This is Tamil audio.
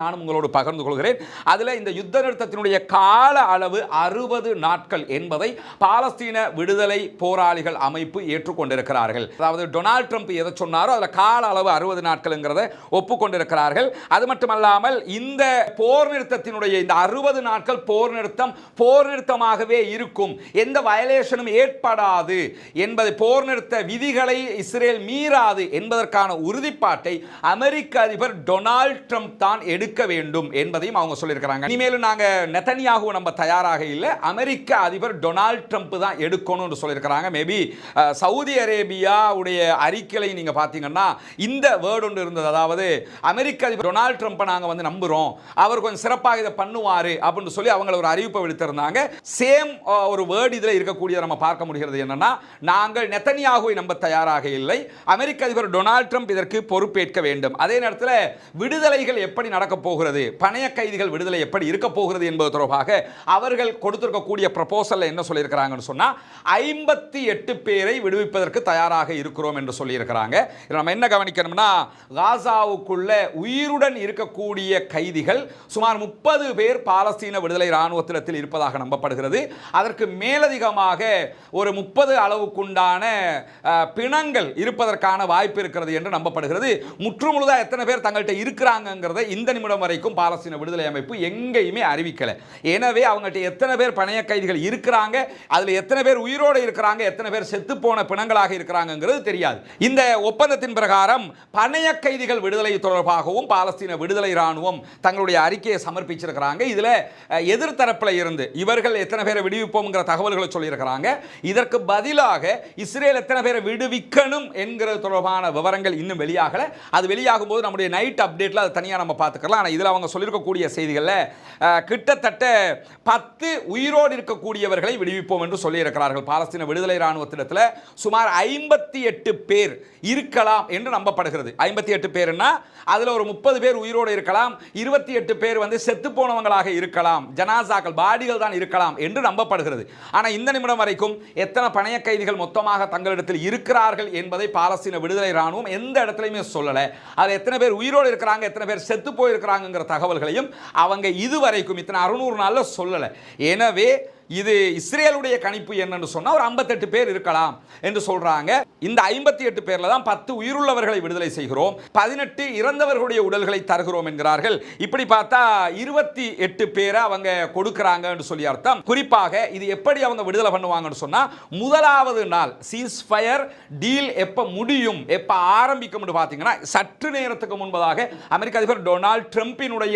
நானும் உங்களோடு பகிர்ந்து கொள்கிறேன். அதில் இந்த யுத்த நிறுத்தத்தினுடைய கால அளவு அறுபது நாட்கள் என்பதை பாலஸ்தீன விடுதலை போராளிகள் அமைப்பு ஏற்றுக்கொண்டிருக்கிறார்கள். அதாவது டொனால்ட் ட்ரம்ப் எதை சொன்னாரோ அதில் கால அளவு அறுபது நாட்கள்ங்கிறத ஒப்புக்கொண்டிருக்கிறார்கள். அது மட்டுமல்லாமல் இந்த போர் நிறுத்தத்தினுடைய இந்த அறுபது நாட்கள் போர் நிறுத்தம் போர் நிறுத்தமாகவே இருக்கும். எந்த வயலேஷனும் ஏற்படாது என்பதை போர் நிறுத்த விதிகளை இஸ்ரேல் மீறாது என்பதற்கான உறுதிப்பாட்டை அமெரிக்க அதிபர் டொனால்ட் ட்ரம்ப் தான் எடுக்க வேண்டும் என்பதையும் அவங்க சொல்லியிருக்கிறாங்க. இனிமேலும் நாங்க நெத்தனியாகு நம்ம தயாராக இல்லை. அமெரிக்க அதிபர் டொனால்ட் ட்ரம்ப் தான் எடுக்கணும்னு சொல்லியிருக்கிறாங்க. மேபி சவுதி அரேபியா உடைய அறிக்கையை நீங்க பார்த்தீங்கன்னா இந்த வேர்டு ஒன்று இருந்தது. அதாவது அமெரிக்க அதிபர் டொனால்ட் ட்ரம்ப்பை நாங்க வந்து நம்புறோம். அவர் கொஞ்சம் சிறப்பாக இதை பண்ணுவாரு அப்படின்னு சொல்லி அவங்கள ஒரு அறிவிப்பை விடுத்திருந்தாங்க. சேம் ஒரு வேர்டு இதில் இருக்கக்கூடியதை நம்ம பார்க்க முடிகிறது என்னன்னா நாங்கள் நெத்தனியாகுவை நம்ப தயாராக இல்லை. அமெரிக்க அதிபர் டொனால்ட் ட்ரம்ப் இதற்கு பொறுப்பேற்க வேண்டும். அதே நேரத்தில் விடுதலைகள் எப்படி நடக்க போகிறது? பணைய கைதிகள் விடுதலை எப்படி இருக்க போகிறது என்பது தொடர்பாக அவர்கள் கொடுத்திருக்கக்கூடிய ப்ரப்போசலில் என்ன சொல்லியிருக்கிறாங்கன்னு சொன்னால் ஐம்பத்தி எட்டு பேரை விடுவிப்பதற்கு தயாராக இருக்கிறோம் என்று சொல்லியிருக்கிறாங்க. இதில் நம்ம என்ன கவனிக்கணும்னா காசாவுக்குள்ள உயிருடன் இருக்கக்கூடிய கைதிகள் சுமார் முப்பது பேர் பாலஸ்தீன விடுதலை இராணுவத்திடத்தில் இருப்பதாக நம்பப்படுகிறது. அதற்கு மேலதிகமாக ஒரு முப்பது அளவுக்குண்டான பிணங்கள் இருப்பதற்கான வாய்ப்பு இருக்கிறது என்று நம்பப்படுகிறது. முற்றுமுழுதாக எத்தனை பேர் தங்கள்கிட்ட இருக்கிறாங்கிறத இந்த நிமிடம் வரைக்கும் பாலஸ்தீன விடுதலை அமைப்பு எங்கேயுமே அறிவிக்கலை. எனவே அவங்கள்ட்ட எத்தனை பேர் பணைய கைதிகள் இருக்கிறாங்க அதில் எத்தனை பேர் உயிரோடு இருக்கிறாங்க எத்தனை பேர் செத்து போன பிணங்களாக இருக்கிறாங்கிறது தெரியாது. இந்த ஒப்பந்தத்தின் பிரகாரம் பணைய கைதிகள் விடுதலை தொடர்பாகவும் பாலஸ்தீன விடுதலை இராணுவம் தங்களுடைய அறிக்கையை சமர்ப்பிச்சிருக்கிறாங்க. இதில் எதிர்த்தரப்பில் இருந்து இவர்கள் எத்தனை பேரை விடுவிப்போம்ங்கிற தகவல்களை சொல்லியிருக்கிறாங்க. இதற்கு பதிலாக இஸ்ரேல் எத்தனை பேரை விடுவிக்கணும் என்கிற தொடர்பான விவரங்கள் இன்னும் வெளியாகலை. அது வெளியாகும் போது நம்முடைய நைட் அப்டேட்டில் அதை தனியாக நம்ம பார்த்துக்கலாம். ஆனால் இதில் அவங்க சொல்லியிருக்கக்கூடிய செய்திகளில் கிட்டத்தட்ட பத்து உயிரோடு இருக்கக்கூடியவர்களை விடுவிப்போம் என்று சொல்லியிருக்கிறார்கள். பாலஸ்தீன விடுதலை இராணுவத்திடத்தில் சுமார் ஐம்பத்தி எட்டு பேர் இருக்கலாம் என்று நம்பப்படுகிறது. ஐம்பத்தி எட்டு பேர்னா அதில் ஒரு முப்பது பேர் உயிரோடு இருக்கலாம். இருபத்தி எட்டு பேர் வந்து செத்து போனவங்களாக இருக்கலாம். ஜனாசாக்கள் பாடிகள் தான் இருக்கலாம் என்று நம்பப்படுகிறது. ஆனால் இந்த நிமிடம் வரைக்கும் எத்தனை பணைய கைதிகள் மொத்தமாக தங்களிடத்தில் இருக்கிறார்கள் என்பதை பாலஸ்தீன விடுதலை இராணுவம் எந்த இடத்துலையுமே சொல்லலை. அதில் எத்தனை பேர் உயிரோடு இருக்கிறாங்க எத்தனை பேர் செத்து போயிருக்கிறாங்கங்கிற தகவல்களையும் அவங்க இதுவரைக்கும் இத்தனை அறுநூறு நாளில் சொல்லலை. எனவே இது இஸ்ரேலுடைய கணிப்பு என்னன்னு சொன்னா ஒரு 58 பேர் இருக்கலாம் என்று சொல்றாங்க. இந்த ஐம்பத்தி எட்டு பேரில் தான் பத்து உயிருள்ளவர்களை விடுதலை செய்கிறோம் பதினெட்டு இறந்தவர்களுடைய உடல்களை தருகிறோம் என்கிறார்கள். இப்படி பார்த்தா இருபத்தி எட்டு பேரை அவங்க கொடுக்குறாங்கன்னு சொல்லி அர்த்தம். குறிப்பாக இது எப்படி அவங்க விடுதலை பண்ணுவாங்கன்னு சொன்னா முதலாவது நாள் சீஸ் ஃபயர் டீல் எப்ப முடியும் எப்ப ஆரம்பிக்கும்னு பார்த்தீங்கன்னா சற்று நேரத்துக்கு முன்பதாக அமெரிக்க அதிபர் டொனால்ட் ட்ரம்பினுடைய